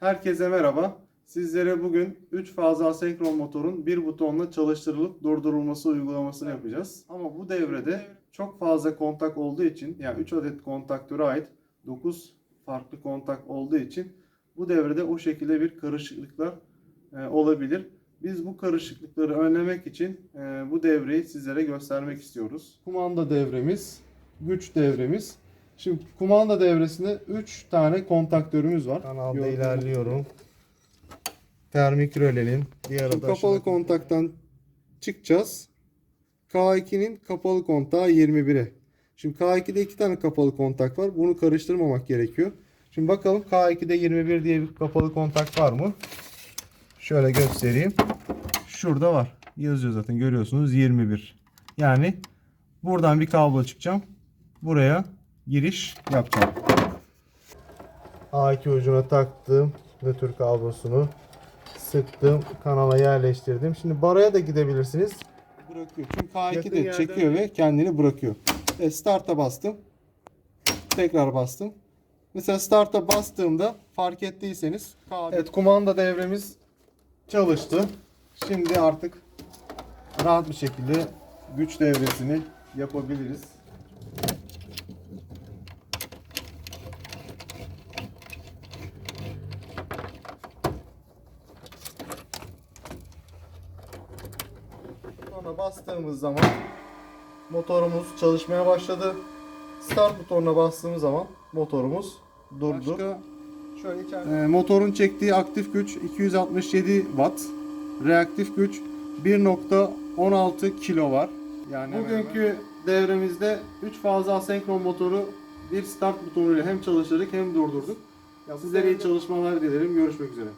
Herkese merhaba. Sizlere bugün 3 fazla asenkron motorun bir butonla çalıştırılıp durdurulması uygulamasını yapacağız. Ama bu devrede çok fazla kontak olduğu için yani 3 adet kontaktöre ait 9 farklı kontak olduğu için bu devrede o şekilde bir karışıklıklar e, olabilir. Biz bu karışıklıkları önlemek için e, bu devreyi sizlere göstermek istiyoruz. Kumanda devremiz, güç devremiz. Şimdi kumanda devresinde 3 tane kontaktörümüz var. Kanalda Gördüğünüz ilerliyorum. Termik rölenin diğer Şimdi kapalı kontaktan çıkacağız. K2'nin kapalı kontağı 21'e. Şimdi K2'de iki tane kapalı kontak var. Bunu karıştırmamak gerekiyor. Şimdi bakalım K2'de 21 diye bir kapalı kontak var mı? Şöyle göstereyim. Şurada var. Yazıyor zaten görüyorsunuz 21. Yani buradan bir kablo çıkacağım. Buraya giriş yapacağım. A2 ucuna taktım. Nötr kablosunu sıktım. Kanala yerleştirdim. Şimdi baraya da gidebilirsiniz. Bırakıyor. Çünkü K2 Yakın de yerden- çekiyor ve kendini bırakıyor. E, start'a bastım. Tekrar bastım. Mesela start'a bastığımda fark ettiyseniz Evet kumanda devremiz çalıştı. Şimdi artık rahat bir şekilde güç devresini yapabiliriz. Sonra bastığımız zaman motorumuz çalışmaya başladı. Start butonuna bastığımız zaman motorumuz durdu. Ee, motorun çektiği aktif güç 267 watt. Reaktif güç 1.16 kilo var. Yani bugünkü devremizde 3 fazla asenkron motoru bir start butonuyla hem çalıştırdık hem durdurduk. Sizlere iyi çalışmalar dilerim. Görüşmek üzere.